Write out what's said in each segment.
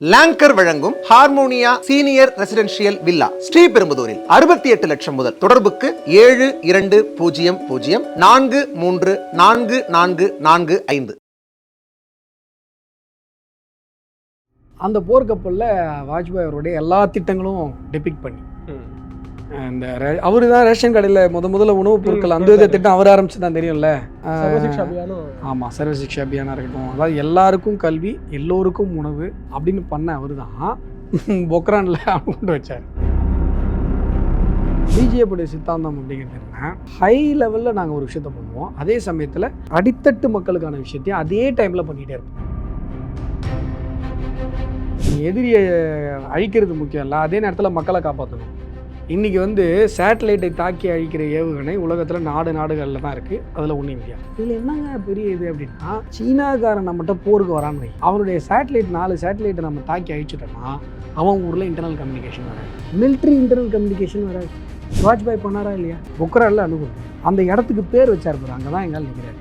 Longer வழங்கும் Harmonia senior residential villa ஸ்ரீபெரும்புதூரில் அறுபத்தி எட்டு லட்சம் முதல் தொடர்புக்கு ஏழு இரண்டு பூஜ்ஜியம் பூஜ்ஜியம் நான்கு மூன்று நான்கு நான்கு நான்கு ஐந்து. அந்த போர்க்கப்பலில் வாஜ்பாய் அவருடைய எல்லா திட்டங்களும் டெபிக் பண்ணி அந்த அவர் தான் ரேஷன் கடையில் முத முதல்ல உணவுப் பொருட்கள் அந்த வித திட்டம் அவர் ஆரம்பிச்சு தான் தெரியும்ல? ஆமாம் சர்வ சிக்ஷா அபியானா இருக்கட்டும். அதாவது எல்லாருக்கும் கல்வி எல்லோருக்கும் உணவு அப்படின்னு பண்ண அவர் தான் பொக்ரானில் கொண்டு வச்சார். பிஜேபியுடைய சித்தாந்தம் அப்படிங்கிறது என்ன ஹை லெவலில் நாங்கள் ஒரு விஷயத்த பண்ணுவோம். அதே சமயத்தில் அடித்தட்டு மக்களுக்கான விஷயத்தையும் அதே டைமில் பண்ணிகிட்டே இருப்போம். எதிரியை அழிக்கிறது முக்கியம் இல்லை அதே நேரத்தில் மக்களை காப்பாற்றணும் இன்றைக்கி வந்து சேட்டலைட்டை தாக்கி அழிக்கிற ஏவுகணை உலகத்தில் நாடு நாடுகளில் தான் இருக்குது அதில் ஒன்று இந்தியா. இதில் என்னங்க பெரிய இது அப்படின்னா சீனாக்காரன் நம்மகிட்ட போருக்கு வரான்னு வை. அவனுடைய சேட்டலைட் நாலு சேட்டலைட்டை நம்ம தாக்கி அழிச்சிட்டோம்னா அவன் ஊரில் இன்டர்னல் கம்யூனிகேஷன் வராது. மிலிட்ரி இன்டர்னல் கம்யூனிகேஷன் வராது. வாஜ்பாய் பண்ணாரா இல்லையா? புக்கரால அனுபவம். அந்த இடத்துக்கு பேர் வச்சார் பாரு அங்கே தான் எங்கால் நிற்கிறாரு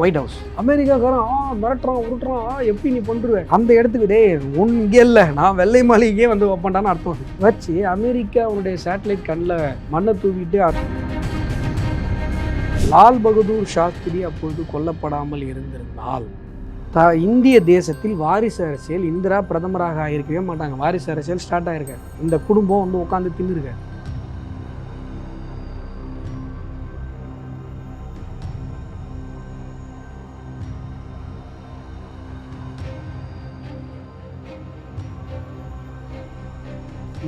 ஒயிட் ஹவுஸ் அமெரிக்காக்காரன் ஆ மிரட்டுறான் உருட்டுறான் ஆ எப்படி நீ பண்ணுருவ அந்த இடத்துக்கு டேய் உன் இங்கே இல்லை நான் வெள்ளை மாளிகையே வந்து வைப்பேன்டான்னு அர்த்தம். வச்சு அமெரிக்கா அவனுடைய சேட்டலைட் கண்ணில் மண்ணை தூவிட்டு லால் பகதூர் சாஸ்திரி அப்பொழுது கொல்லப்படாமல் இருந்திருந்தால் த இந்திய தேசத்தில் வாரிசு அரசியல் இந்திரா பிரதமராக ஆகியிருக்கவே மாட்டாங்க. வாரிசு அரசியல் ஸ்டார்ட் ஆகிருக்காரு இந்த குடும்பம் வந்து உட்காந்து தின்னுருக்காரு.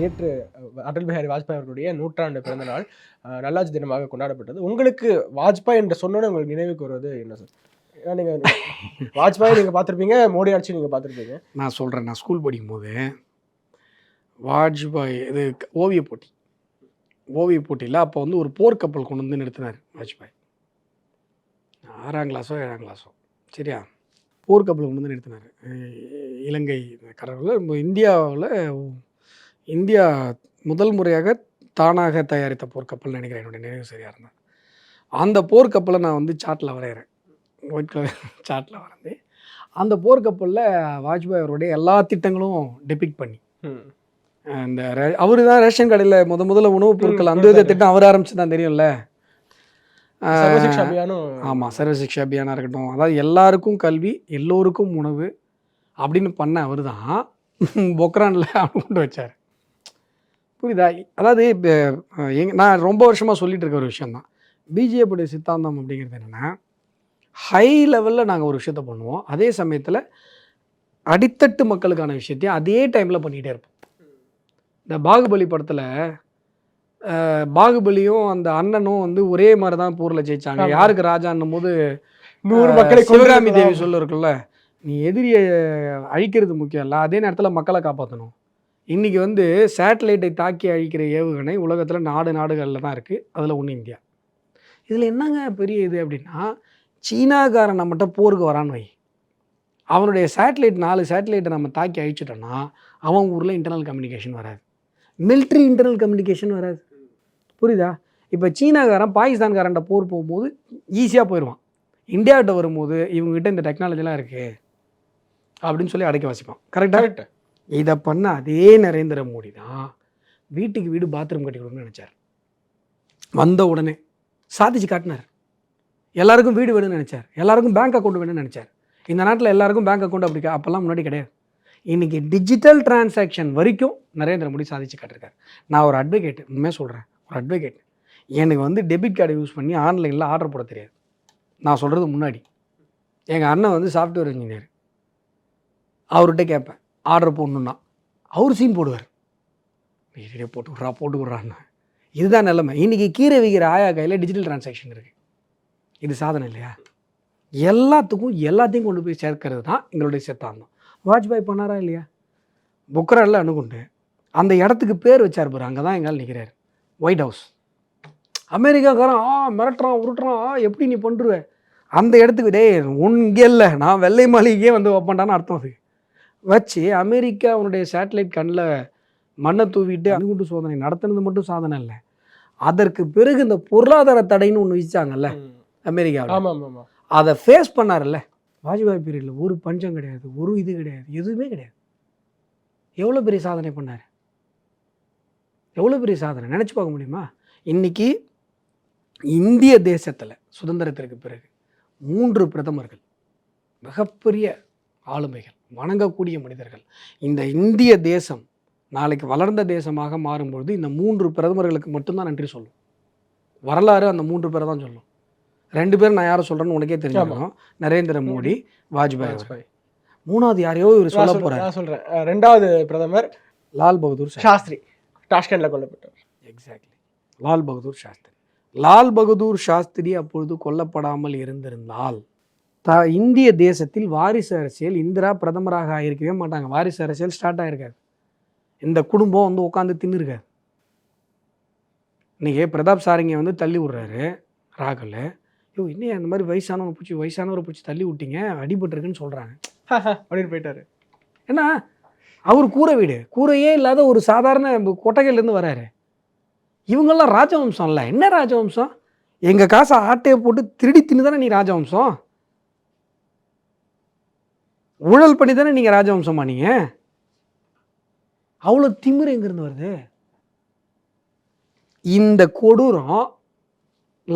நேற்று அடல் பிஹாரி வாஜ்பாய் அவர்களுடைய நூற்றாண்டு பிறந்த நாள் நல்லாட்சி தினமாக கொண்டாடப்பட்டது. உங்களுக்கு வாஜ்பாய் என்று சொன்னோன்னே உங்களுக்கு நினைவுக்கு வருவது என்ன சார்? ஏன்னா நீங்க வாஜ்பாய் நீங்க பார்த்திருப்பீங்க மோடி ஆட்சி நீங்க பார்த்திருப்பீங்க. நான் சொல்கிறேன் நான் ஸ்கூல் படிக்கும்போது வாஜ்பாய் இது ஓவியப் போட்டி. ஓவியப் போட்டியில் அப்போ வந்து ஒரு போர்க்கப்பல் கொண்டு வந்து நிறுத்தினார் வாஜ்பாய். ஆறாம் கிளாஸோ ஏழாம் கிளாஸோ சரியா? போர்க்கப்பல் கொண்டு வந்து நிறுத்தினார். இலங்கை கடலில் இந்தியாவில் இந்தியா முதல் முறையாக தானாக தயாரித்த போர்க்கப்பல் நினைக்கிறேன். என்னுடைய நினைவு சரியாக இருந்தேன் அந்த போர்க்கப்பலை நான் வந்து சாட்டில் வரைகிறேன் ஒயிட் கலர் சாட்டில் வரைந்து. அந்த போர்க்கப்பலில் வாஜ்பாய் அவருடைய எல்லா திட்டங்களும் டெபிக் பண்ணி. அந்த அவர் தான் ரேஷன் கடையில் முத முதல்ல உணவுப் பொருட்கள் அந்த வித திட்டம் அவர் ஆரம்பிச்சு தான் தெரியும்ல. சர்வசிக்ஷா ஆமாம் சர்வ சிக்ஷா அபியானா இருக்கட்டும். அதாவது எல்லாருக்கும் கல்வி எல்லோருக்கும் உணவு அப்படின்னு பண்ண அவர் தான் பொக்ரானில் கொண்டு வச்சார். புரியுதா? அதாவது இப்போ எங்க நான் ரொம்ப வருஷமாக சொல்லிட்டு இருக்க ஒரு விஷயம் தான் பிஜேபியுடைய சித்தாந்தம் அப்படிங்கிறது என்னென்னா ஹை லெவலில் நாங்கள் ஒரு விஷயத்த பண்ணுவோம். அதே சமயத்தில் அடித்தட்டு மக்களுக்கான விஷயத்தையும் அதே டைமில் பண்ணிகிட்டே இருப்போம். இந்த பாகுபலி படத்தில் பாகுபலியும் அந்த அண்ணனும் வந்து ஒரே மாதிரி தான் போரில் ஜெயிச்சாங்க. யாருக்கு ராஜான்னும் போது நூறு மக்களை சிவகாமி தேவி. சொல்ல இருக்குல்ல நீ எதிரியை அழிக்கிறது முக்கியம் இல்லை அதே நேரத்தில் மக்களை காப்பாற்றணும் இன்றைக்கி வந்து சேட்டலைட்டை தாக்கி அழிக்கிற ஏவுகணை உலகத்தில் நாடு நாடுகளில் தான் இருக்குது அதில் ஒன்று இந்தியா. இதில் என்னங்க பெரிய இது அப்படின்னா சீனாக்காரன் நம்மகிட்ட போருக்கு வரான்னு வை. அவனுடைய சேட்டலைட் நாலு சேட்டலைட்டை நம்ம தாக்கி அழிச்சிட்டோன்னா அவன் ஊரில் இன்டர்னல் கம்யூனிகேஷன் வராது. மிலிட்ரி இன்டர்னல் கம்யூனிகேஷன் வராது. புரியுதா? இப்போ சீனாக்காரன் பாகிஸ்தான்காரன்ட்ட போர் போகும்போது ஈஸியாக போயிடுவான் இந்தியாவிட்ட வரும்போது இவங்ககிட்ட இந்த டெக்னாலஜிலாம் இருக்குது அப்படின்னு சொல்லி அடைக்க வாசிப்பான். கரெக்டாக இதை பண்ண அதே நரேந்திர மோடி தான் வீட்டுக்கு வீடு பாத்ரூம் கட்டி கொடுக்கணும்னு நினச்சார். வந்த உடனே சாதிச்சு காட்டினார். எல்லாருக்கும் வீடு வேணும்னு நினச்சார். எல்லாருக்கும் பேங்க் அக்கௌண்ட் வேணும்னு நினச்சார். இந்த நாட்டில் எல்லாருக்கும் பேங்க் அக்கௌண்ட் அப்படி அப்போல்லாம் முன்னாடி கிடையாது. இன்றைக்கி டிஜிட்டல் டிரான்சாக்ஷன் வரைக்கும் நரேந்திர மோடி சாதிச்சு காட்டிருக்காரு நான் ஒரு அட்வொகேட் உண்மையாக சொல்கிறேன் ஒரு அட்வொகேட் எனக்கு வந்து டெபிட் கார்டை யூஸ் பண்ணி ஆன்லைனில் ஆர்டர் போட தெரியாது. நான் சொல்கிறது முன்னாடி. எங்கள் அண்ணன் வந்து சாஃப்ட்வேர் இன்ஜினியர் அவர்கிட்ட கேட்பேன். ஆர்டர் போடணுன்னா அவர் சீன் போடுவார். நீ போட்டு விட்றா போட்டு விட்றான்னு. இதுதான் நிலைமை. இன்றைக்கி கீரை விற்கிற ஆயா கையில் டிஜிட்டல் டிரான்சாக்ஷன் இருக்குது இது சாதனை இல்லையா? எல்லாத்துக்கும் எல்லாத்தையும் கொண்டு போய் சேர்க்கறது தான் எங்களுடைய சித்தாந்தம். வாஜ்பாய் பண்ணாரா இல்லையா? புக்கரால அணுகுண்டு. அந்த இடத்துக்கு பேர் வச்சார் பாரு அங்கே தான் எங்களால் நிற்கிறார் ஒயிட் ஹவுஸ் அமெரிக்காக்காரன் ஆ மிரட்டுறான் உருட்டுறான் ஆ எப்படி நீ பண்ணுருவ அந்த இடத்துக்கு டேய் உன் இங்கே இல்லை நான் வெள்ளை மாளிகையே வந்து வைப்பேன்டான்னு அர்த்தம் அது. வச்சு அமெரிக்கா அவனுடைய சேட்டலைட் கண்ணில் மண்ணை தூவிட்டு அணுகுண்டு சோதனை நடத்துனது மட்டும் சாதனை இல்லை. அதற்கு பிறகு இந்த பொருளாதார தடைன்னு ஒன்று வச்சாங்கல்ல அமெரிக்காவில். அதை ஃபேஸ் பண்ணார்ல வாஜ்பாய் பீரியடில் ஒரு பஞ்சம் கிடையாது ஒரு இது கிடையாது எதுவுமே கிடையாது. எவ்வளோ பெரிய சாதனை பண்ணார்? எவ்வளோ பெரிய சாதனை? நினச்சி பார்க்க முடியுமா? இன்னைக்கு இந்திய தேசத்தில் சுதந்திரத்திற்கு பிறகு மூன்று பிரதமர்கள் மிகப்பெரிய ஆளுமைகள் வணங்கக்கூடிய மனிதர்கள். இந்த இந்திய தேசம் நாளைக்கு வளர்ந்த தேசமாக மாறும்பொழுது இந்த மூன்று பிரதமர்களுக்கு மட்டும்தான் நன்றி சொல்லும். வரலாறு அந்த மூன்று பேரை தான் சொல்லும். ரெண்டு பேரும் நான் யாரை சொல்கிறேன்னு உனக்கே தெரிஞ்சுக்கணும் நரேந்திர மோடி வாஜ்பாய். வாஜ்பாய். மூணாவது யாரையோ இவர் சொல்ல போகிறார் நான் சொல்றேன். அஹ் ரெண்டாவது பிரதமர் லால் பகதூர் சாஸ்திரி. டாஷ்கண்ட்ல கொல்லப்பட்டார் எக்ஸாக்ட்லி லால் பகதூர் சாஸ்திரி. லால் பகதூர் சாஸ்திரி அப்பொழுது கொல்லப்படாமல் இருந்திருந்தால் த இந்திய தேசத்தில் வாரிசு அரசியல் இந்திரா பிரதமராக ஆகியிருக்கவே மாட்டாங்க. வாரிசு அரசியல் ஸ்டார்ட் ஆகிருக்காது இந்த குடும்பம் வந்து உட்காந்து தின்னுருக்காது இன்னைக்கு பிரதாப் சாரங்கியை வந்து தள்ளி விட்றாரு ராகுல். ஐயோ இன்னும் அந்த மாதிரி வயசானவரை பிடிச்சி வயசானவரை பிடிச்சி தள்ளி விட்டீங்க அடிபட்டிருக்குன்னு சொல்கிறாங்க அப்படின்னு போயிட்டாரு. ஏன்னா அவர் கூரை வீடு. கூரையே இல்லாத ஒரு சாதாரண கொட்டகையிலேருந்து வராரு. இவங்கெல்லாம் ராஜவம்சம் இல்லை. என்ன ராஜவம்சம்? எங்கள் காசை ஆட்டையை போட்டு திருடி தின்னு தானே நீ ராஜவம்சம்? ஊழல் பண்ணி தானே நீங்கள் ராஜவம்சமா நீங்கள் அவ்வளோ திமிரு எங்கேருந்து வருது? இந்த கொடூரம்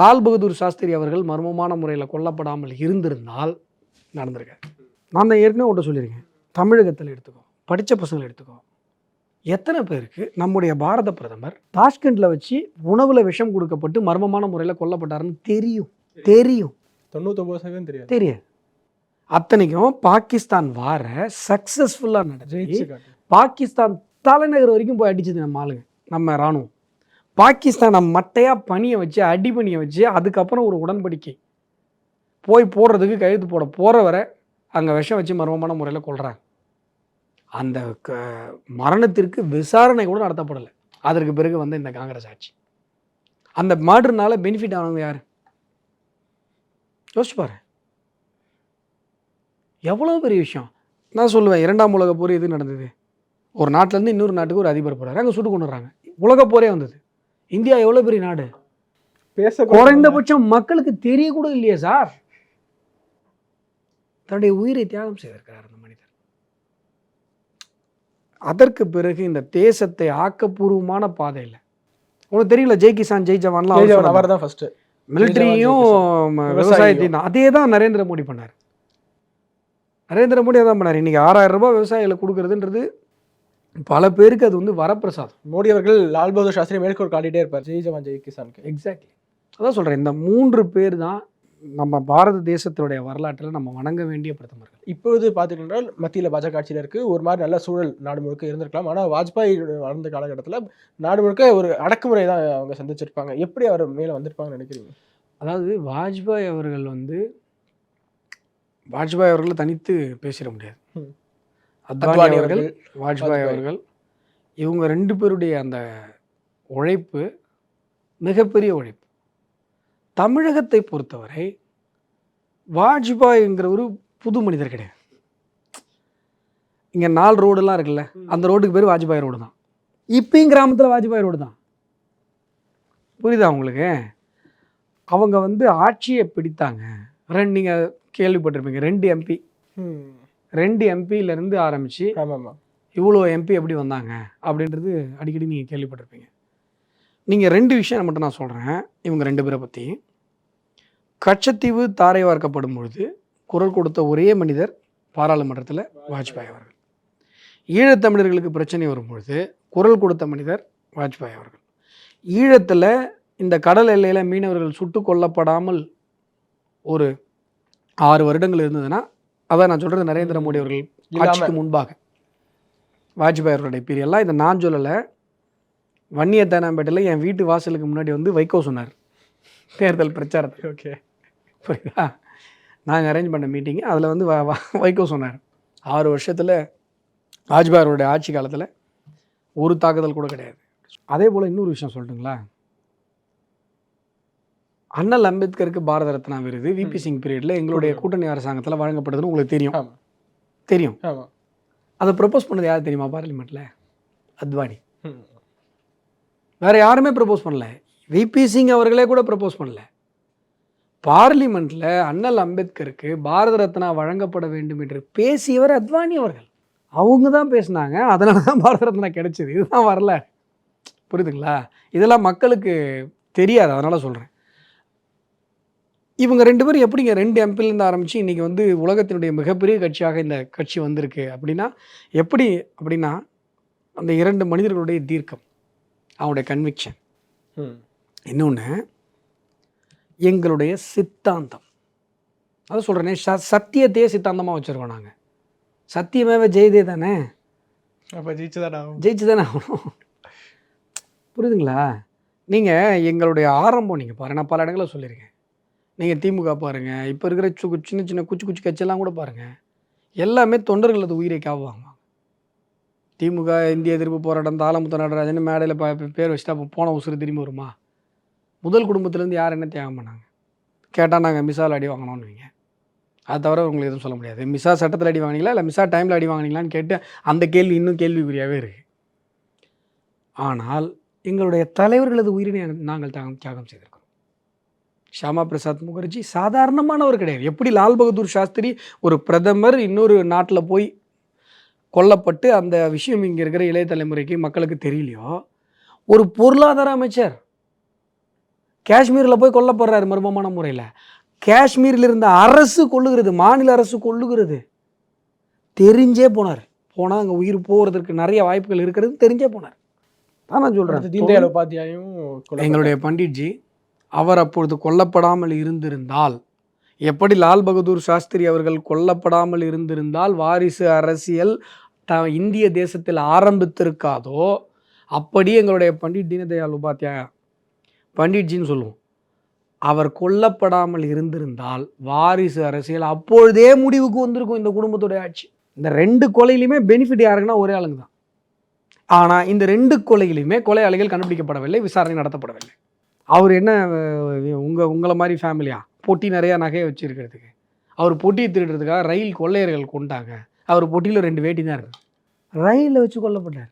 லால் பகதூர் சாஸ்திரி அவர்கள் மர்மமான முறையில் கொல்லப்படாமல் இருந்திருந்தால் நடந்திருக்காரு நான் தான் ஏற்கனவே உன்ட்ட சொல்லியிருக்கேன். தமிழகத்தில் எடுத்துக்கோ படித்த பசங்களை எடுத்துக்கோ. எத்தனை பேருக்கு நம்முடைய பாரத பிரதமர் தாஷ்கண்டில் வச்சு உணவில் விஷம் கொடுக்கப்பட்டு மர்மமான முறையில் கொல்லப்பட்டாருன்னு தெரியும். தெரியும். தொண்ணூத்தொன்பது சதவீதம் தெரியாது. தெரியும் அத்தனைக்கும் பாகிஸ்தான் வார சக்ஸஸ்ஃபுல்லாக நடந்துச்சு. பாகிஸ்தான் தலைநகர் வரைக்கும் போய் அடிச்சது நம்ம ஆளுங்க நம்ம இராணுவம். பாகிஸ்தானை மட்டையாக பணியை வச்சு அடி பணியை வச்சு அதுக்கப்புறம் ஒரு உடன்படிக்கை. போய் போடுறதுக்கு கையெழுத்து போட போகிற வரை அங்கே விஷம் வச்சு மர்மமான முறையில் கொள்கிறாங்க அந்த க மரணத்திற்கு விசாரணை கூட நடத்தப்படலை. அதற்கு பிறகு வந்து இந்த காங்கிரஸ் ஆட்சி. அந்த மாடுனால பெனிஃபிட் ஆனவங்க யார்? யோசிச்சு பாரு. எவ்வளோ பெரிய விஷயம்? நான் சொல்லுவேன் இரண்டாம் உலக போர் எது நடந்தது? ஒரு நாட்டிலேருந்து இன்னொரு நாட்டுக்கு ஒரு அதிபர் போகிறாரு அங்கே சுட்டு கொண்டுறாங்க உலக போரே வந்தது. இந்தியா எவ்வளோ பெரிய நாடு? பேச குறைந்தபட்சம் மக்களுக்கு தெரிய கூட இல்லையே சார். தன்னுடைய உயிரை தியாகம் செய்திருக்கிறார் அந்த மனிதர். அதற்கு பிறகு இந்த தேசத்தை ஆக்கப்பூர்வமான பாதையில். உனக்கு தெரியல ஜெய் கிசான் ஜெய் ஜவான்லாம் அவர் தான் ஃபர்ஸ்ட் மிலிட்ரியும். விவசாயத்தையும் தான் அதே தான் நரேந்திர மோடி பண்ணார். நரேந்திர மோடி அதான் பண்ணார். இன்னைக்கு ஆறாயிரம் ரூபாய் விவசாயிகளுக்கு கொடுக்கறதுன்றது பல பேருக்கு அது வந்து வரப்பிரசாதம். மோடி அவர்கள் லால் பகதூர் சாஸ்திரி மேற்கோள் காட்டிட்டே இருப்பார். ஜெய் ஜவான் ஜெய் கிசானுக்கு. எக்ஸாக்ட்லி அதான் சொல்கிறேன் இந்த மூன்று பேர் தான் நம்ம பாரத தேசத்தினுடைய வரலாற்றில் நம்ம வணங்க வேண்டிய பிரதமர்கள். இப்போது பார்த்துக்கிட்டால் மத்தியில் பாஜக ஆட்சியில் இருக்கு. ஒரு மாதிரி நல்ல சூழல் நாடு முழுக்க இருந்திருக்கலாம். ஆனால் வாஜ்பாய் வளர்ந்த காலகட்டத்தில் நாடு முழுக்க ஒரு அடக்குமுறை தான் அவங்க சந்திச்சிருப்பாங்க. எப்படி அவர் மேலே வந்திருப்பாங்கன்னு நினைக்கிறீங்க? அதாவது வாஜ்பாய் அவர்கள் வந்து வாஜ்பாய் அவர்களை தனித்து பேசிட முடியாது. அத்வானி அவர்கள் வாஜ்பாய். அவர்கள் இவங்க ரெண்டு பேருடைய அந்த உழைப்பு மிகப்பெரிய உழைப்பு. தமிழகத்தை பொறுத்தவரை வாஜ்பாய்ங்கிற ஒரு புது மனிதர் கிடையாது. இங்கே நாலு ரோடெல்லாம் இருக்குல்ல அந்த ரோட்டுக்கு பேர் வாஜ்பாய் ரோடு தான். இப்பயும் கிராமத்தில் வாஜ்பாய் ரோடு தான். புரியுதா உங்களுக்கு? அவங்க வந்து ஆட்சியை பிடித்தாங்க. ரெண்டு நீங்கள் கேள்விப்பட்டிருப்பீங்க ரெண்டு எம்பி ரெண்டு எம்பியிலேருந்து ஆரம்பித்து ஆமாம் ஆமாம் இவ்வளோ எம்பி எப்படி வந்தாங்க அப்படின்றது அடிக்கடி நீங்கள் கேள்விப்பட்டிருப்பீங்க. நீங்கள் ரெண்டு விஷயம் மட்டும் நான் சொல்கிறேன் இவங்க ரெண்டு பேரை பற்றி கச்சத்தீவு தாரை வார்க்கப்படும் பொழுது குரல் கொடுத்த ஒரே மனிதர் பாராளுமன்றத்தில் வாஜ்பாய் அவர்கள். ஈழத்தமிழர்களுக்கு பிரச்சனை வரும்பொழுது குரல் கொடுத்த மனிதர் வாஜ்பாய் அவர்கள். ஈழத்தில் இந்த கடல் எல்லையில் மீனவர்கள் சுட்டு கொல்லப்படாமல் ஒரு ஆறு வருடங்கள் இருந்ததுன்னா அதான் நான் சொல்கிறது நரேந்திர மோடி அவர்கள் ஆட்சிக்கு முன்பாக. வாஜ்பாய் அவர்களுடைய பீரியட்லாம் இதை நான் சொல்லலை. வன்னிய தேனாம்பேட்டையில் என் வீட்டு வாசலுக்கு முன்னாடி வந்து வைகோ சொன்னார். தேர்தல் பிரச்சாரத்தில் ஓகே. புரியுதா? நாங்கள் அரேஞ்ச் பண்ண மீட்டிங் அதில் வந்து வைகோ சொன்னார். ஆறு வருஷத்தில் வாஜ்பாய் அவருடைய ஆட்சி காலத்தில் ஒரு தாக்குதல் கூட கிடையாது. அதே போல் இன்னொரு விஷயம் சொல்லட்டுங்களா? அண்ணல் அம்பேத்கருக்கு பாரத ரத்னா விருது. விபி சிங் பீரியடில் எங்களுடைய கூட்டணி அரசாங்கத்தில் வழங்கப்பட்டதுன்னு உங்களுக்கு தெரியும். தெரியும். அதை ப்ரப்போஸ் பண்ணது யார் தெரியுமா? பார்லிமெண்ட்டில் அத்வானி. வேற யாருமே ப்ரப்போஸ் பண்ணல. விபி சிங் அவர்களே கூட ப்ரப்போஸ் பண்ணல. பார்லிமெண்ட்டில் அண்ணல் அம்பேத்கருக்கு பாரத ரத்னா வழங்கப்பட வேண்டும் என்று பேசியவர் அத்வானி அவர்கள். அவங்க தான் பேசுனாங்க. அதனால தான் பாரத ரத்னா கிடைச்சது. இதுதான் வரல. புரியுதுங்களா? இதெல்லாம் மக்களுக்கு தெரியாது. அதனால் சொல்கிறேன் இவங்க ரெண்டு பேரும் எப்படிங்க ரெண்டு எம்பிலேருந்து ஆரம்பித்து இன்றைக்கி வந்து உலகத்தினுடைய மிகப்பெரிய கட்சியாக இந்த கட்சி வந்திருக்கு அப்படின்னா எப்படி அப்படின்னா அந்த இரண்டு மனிதர்களுடைய தீர்க்கம் அவங்களுடைய கன்விக்ஷன். இன்னொன்று எங்களுடைய சித்தாந்தம். அதை சொல்கிறேனே ச சத்தியத்தையே சித்தாந்தமாக வச்சுருக்கோம் நாங்கள் சத்தியமேவ ஜெயதே தானே? அப்ப ஜெயிச்சுதான்? ஆகும் ஜெயிச்சு தானே ஆகணும். புரியுதுங்களா? நீங்கள் எங்களுடைய ஆரம்பம் நீங்கள் பாருங்க நான் பல இடங்களில் சொல்லியிருக்கேன். நீங்கள் திமுக பாருங்கள் இப்போ இருக்கிற சு சின்ன சின்ன குச்சி குச்சி கட்சியெல்லாம் கூட பாருங்கள் எல்லாமே தொண்டர்களது உயிரை காவாங்க திமுக இந்திய எதிர்ப்பு போராட்டம் தாளமுத்த நடராஜன் மேடையில் ப பேர் வச்சுட்டு அப்போ போன உசுறு திரும்பி வருமா? முதல் குடும்பத்துலேருந்து யார் என்ன தியாகம் பண்ணாங்க? கேட்டால் நாங்கள் மிசால் அடி வாங்கினோன்னு வைங்க. அது தவிர உங்களுக்கு எதுவும் சொல்ல முடியாது. மிசா சட்டத்தில் அடி வாங்கினீங்களா? இல்லை மிசா டைமில் அடி வாங்கினீங்களான்னு கேட்டு அந்த கேள்வி இன்னும் கேள்விக்குறியாகவே இருக்குது ஆனால் எங்களுடைய தலைவர்களது உயிரினை நாங்கள் தியாகம் தியாகம் செய்திருக்கிறோம். ஷியாமா பிரசாத் முகர்ஜி சாதாரணமானவர் கிடையாது. எப்படி லால் பகதூர் சாஸ்திரி ஒரு பிரதமர் இன்னொரு நாட்டில் போய் கொல்லப்பட்டு அந்த விஷயம் இங்கே இருக்கிற இளைய தலைமுறைக்கு மக்களுக்கு தெரியலையோ? ஒரு பொருளாதார அமைச்சர் காஷ்மீரில் போய் கொல்லப்படுறாரு மர்மமான முறையில். காஷ்மீரில் இருந்த அரசு கொள்ளுகிறது மாநில அரசு கொள்ளுகிறது தெரிஞ்சே போனார். போனால் அங்கே உயிர் போகிறதுக்கு நிறைய வாய்ப்புகள் இருக்கிறது தெரிஞ்சே போனார். தான் நான் சொல்கிறேன் தீன்தயாள் உபாத்தியாயும் கொல்லப்பட்டார். எங்களுடைய பண்டிட்ஜி அவர் அப்பொழுது கொல்லப்படாமல் இருந்திருந்தால் எப்படி லால் பகதூர் சாஸ்திரி அவர்கள் கொல்லப்படாமல் இருந்திருந்தால் வாரிசு அரசியல் த இந்திய தேசத்தில் ஆரம்பித்திருக்காதோ அப்படி எங்களுடைய பண்டிட் தீனதயாள் உபாத்தியாயா பண்டிட்ஜின்னு சொல்லுவோம். அவர் கொல்லப்படாமல் இருந்திருந்தால் வாரிசு அரசியல் அப்பொழுதே முடிவுக்கு வந்திருக்கும் இந்த குடும்பத்துடைய ஆட்சி. இந்த ரெண்டு கொலையிலுமே பெனிஃபிட் யாருக்குன்னா ஒரே ஆளுங்க தான். ஆனால் இந்த ரெண்டு கொலையிலுமே கொலையாளிகள் கண்டுபிடிக்கப்படவில்லை விசாரணை நடத்தப்படவில்லை. அவர் என்ன உங்கள் உங்களை மாதிரி ஃபேமிலியா பொட்டி நிறையா நகையை வச்சுருக்கிறதுக்கு. அவர் பொட்டியை திருடுறதுக்காக ரயில் கொள்ளையர்கள் கொண்டாங்க. அவர் பொட்டியில் ரெண்டு வேட்டி தான் இருக்கு ரயிலில் வச்சு கொல்லப்பட்டார்.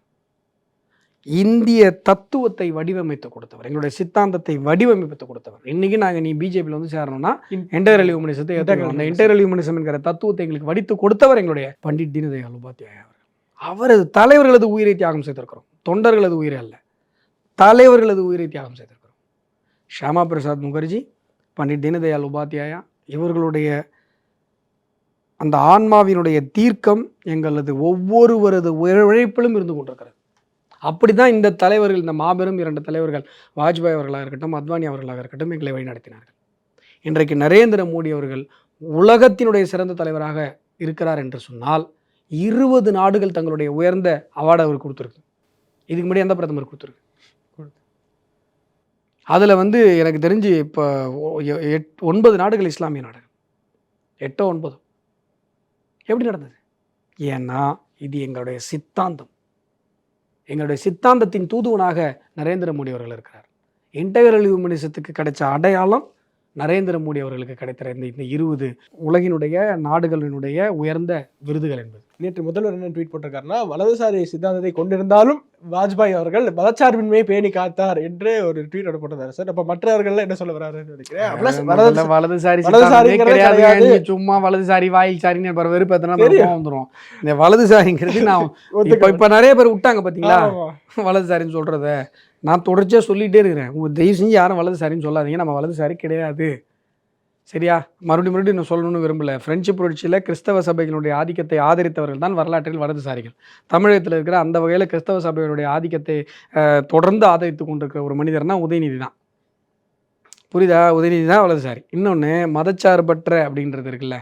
இந்திய தத்துவத்தை வடிவமைத்து கொடுத்தவர். எங்களுடைய சித்தாந்தத்தை வடிவமைத்து கொடுத்தவர். இன்னைக்கு நாங்கள் நீ பிஜேபியில் வந்து சேரணும்னா இன்டர்வல் ஹியூமனிசத்தை ஏற்றுக்கணும் அந்த இன்டர்வல் ஹியூமனிசம் என்கிற தத்துவத்தை எங்களுக்கு வடித்து கொடுத்தவர் எங்களுடைய பண்டிட் தீனதயாள் உபாத்யாயா அவர்கள் அவரது தலைவர்களது உயிரை தியாகம் செய்திருக்கிறோம். தொண்டர்களது உயிரை அல்ல தலைவர்களது உயிரை தியாகம் செய்திருக்கிறோம். ஷியாமா பிரசாத் முகர்ஜி பண்டிட் தீனதயாள் உபாத்தியாயா இவர்களுடைய அந்த ஆன்மாவினுடைய தீர்க்கம் எங்களது ஒவ்வொருவரது உழைப்பிலும் இருந்து கொண்டிருக்கிறது. அப்படி தான் இந்த தலைவர்கள் இந்த மாபெரும் இரண்டு தலைவர்கள் வாஜ்பாய் அவர்களாக இருக்கட்டும் அத்வானி அவர்களாக இருக்கட்டும் எங்களை வழிநடத்தினார்கள். இன்றைக்கு நரேந்திர மோடி அவர்கள் உலகத்தினுடைய சிறந்த தலைவராக இருக்கிறார் என்று சொன்னால் இருபது நாடுகள் தங்களுடைய உயர்ந்த அவார்டு அவர் கொடுத்துருக்கு. இதுக்கு முன்னாடி எந்த பிரதமர் கொடுத்துருக்கு? அதில் வந்து எனக்கு தெரிஞ்சு இப்போ எட் ஒன்பது நாடுகள் இஸ்லாமிய நாடு எட்டோ ஒன்பதோ? எப்படி நடந்தது? ஏன்னா இது எங்களுடைய சித்தாந்தம். எங்களுடைய சித்தாந்தத்தின் தூதுவனாக நரேந்திர மோடி அவர்கள் இருக்கிறார். இன்டகரல் ஹியூமனிசத்துக்கு கிடைச்ச அடையாளம் நரேந்திர மோடி அவர்களுக்கு கிடைத்த இந்த இந்த இருபது உலகினுடைய நாடுகளினுடைய உயர்ந்த விருதுகள் என்பது. நேற்று முதல்வர் என்ன ட்வீட் போட்டிருக்காருன்னா வலதுசாரி சித்தாந்தத்தை கொண்டிருந்தாலும் வாஜ்பாய் அவர்கள் மதச்சார்பின்மையை பேணி காத்தார் என்று ஒரு ட்வீட் போட்டிருந்தாரு. சார் அப்ப மற்றவர்கள் என்ன சொல்ல வராருன்னு நினைக்கிறேன். வலதுசாரி சித்தாந்தமே கிடையாது. சும்மா வலதுசாரி வாயில் சாரின்னு தெரியும். வந்துடும் இந்த வலதுசாரிங்கிறது நான் இப்போ நிறைய பேர் விட்டாங்க பார்த்தீங்களா ஆமா. வலதுசாரின்னு சொல்கிறத நான் தொடர்ச்சியாக சொல்லிகிட்டே இருக்கிறேன். உங்கள் தயவு செஞ்சு யாரும் வலதுசாரின்னு சொல்லாதீங்க. நம்ம வலதுசாரி கிடையாது. சரியா? மறுபடியும் மறுபடியும் நான் சொல்லணும்னு விரும்பல. பிரெஞ்சு புரட்சியில் கிறிஸ்தவ சபைகளுடைய ஆதிக்கத்தை ஆதரித்தவர்கள் தான் வரலாற்றில் வலதுசாரிகள் தமிழகத்தில் இருக்கிற அந்த வகையில் கிறிஸ்தவ சபைகளுடைய ஆதிக்கத்தை தொடர்ந்து ஆதரித்து கொண்டிருக்கிற ஒரு மனிதர்னா உதயநிதி தான். புரியுதா? உதயநிதி தான் வலதுசாரி இன்னொன்று மதச்சார்பற்ற அப்படின்றது இருக்குல்ல.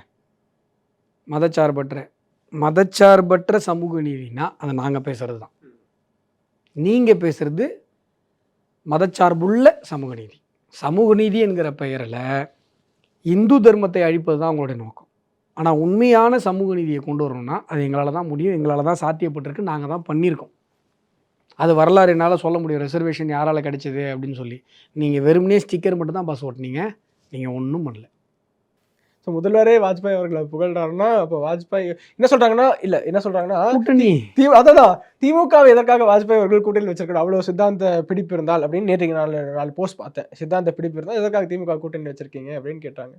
மதச்சார்பற்ற. மதச்சார்பற்ற சமூக நீதினா அதை நாங்கள் பேசுகிறது தான் நீங்கள் பேசுகிறது மதச்சார்புள்ள சமூக நீதி. சமூக நீதி என்கிற பெயரில் இந்து தர்மத்தை அழிப்பது தான் அவங்களுடைய நோக்கம். ஆனால் உண்மையான சமூக நீதியை கொண்டு வரணும்னா அது எங்களால் தான் முடியும் எங்களால் தான் சாத்தியப்பட்டிருக்கு நாங்கள் தான் பண்ணியிருக்கோம். அது வரலாறு என்னால் சொல்ல முடியும். ரிசர்வேஷன் யாரால் கிடைச்சது அப்படின்னு சொல்லி. நீங்கள் வெறுமனே ஸ்டிக்கர் மட்டும் தான் பஸ் ஓட்டினீங்க. நீங்கள் ஒன்றும் பண்ணல. So, முதல்வரே வாஜ்பாய் அவர்களை புகழ்றாருன்னா அப்போ வாஜ்பாய் என்ன சொல்றாங்கன்னா இல்ல என்ன சொல்றாங்கன்னா கூட்டணி. அதான் திமுகவை எதற்காக வாஜ்பாய் அவர்கள் கூட்டணியில் வச்சிருக்கணும் அவ்வளவு சித்தாந்த பிடிப்பு இருந்தால் அப்படின்னு நேற்று நாலு நாலு போஸ்ட் பார்த்தேன். சித்தாந்த பிடிப்பு இருந்தால் எதற்காக திமுக கூட்டணி வச்சிருக்கீங்க அப்படின்னு கேட்டாங்க.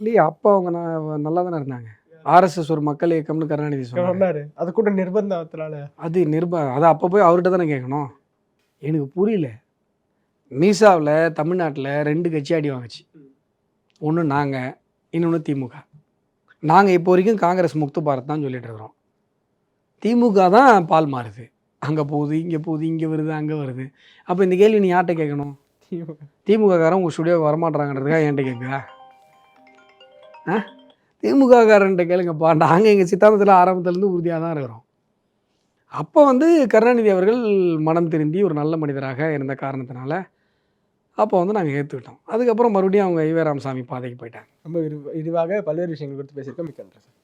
இல்லையா அப்போ அவங்க நான் நல்லா தானே இருந்தாங்க ஆர்எஸ்எஸ் ஒரு மக்கள் இயக்கம்னு கருணாநிதி சொன்னார். சொன்னாரு. அது கூட நிர்பந்தத்தினால. அது நிர்ப அதை அப்போ போய் அவர்கிட்ட தானே கேட்கணும்? எனக்கு புரியல. மீசாவில் தமிழ்நாட்டில் ரெண்டு கட்சி அடி வாங்குச்சு. ஒன்று நாங்கள் இன்னொன்று திமுக. நாங்கள் இப்போ வரைக்கும் காங்கிரஸ் முக்து பாரத் தான் சொல்லிட்டு இருக்கிறோம். திமுக தான் பால் மாறுது. அங்கே போகுது இங்கே போகுது இங்கே வருது அங்கே வருது. அப்போ இந்த கேள்வி நீ யார்கிட்ட கேட்கணும்? திமுககாரன் உங்கள் ஸ்டுடியோவுக்கு வரமாட்டாங்கன்றதுக்காக என்கிட்ட கேட்குதா? ஆ? திமுககாரன்ட்ட கேளுங்கப்பா. நாங்கள் எங்கள் சித்தாந்தத்தில் ஆரம்பத்துலேருந்து உறுதியாக தான் இருக்கிறோம். அப்போ வந்து கருணாநிதி அவர்கள் மனம் திருந்தி ஒரு நல்ல மனிதராக இருந்த காரணத்தினால அப்போ வந்து நாங்கள் ஏற்றுக்கிட்டோம் அதுக்கப்புறம் மறுபடியும் அவங்க ஐவே ராமசாமி பாதைக்கு போயிட்டாங்க. ரொம்ப விரிவ- விரிவாக பல்வேறு விஷயங்கள் குறித்து பேசியிருக்கோம் மிக்க நன்றி சார்.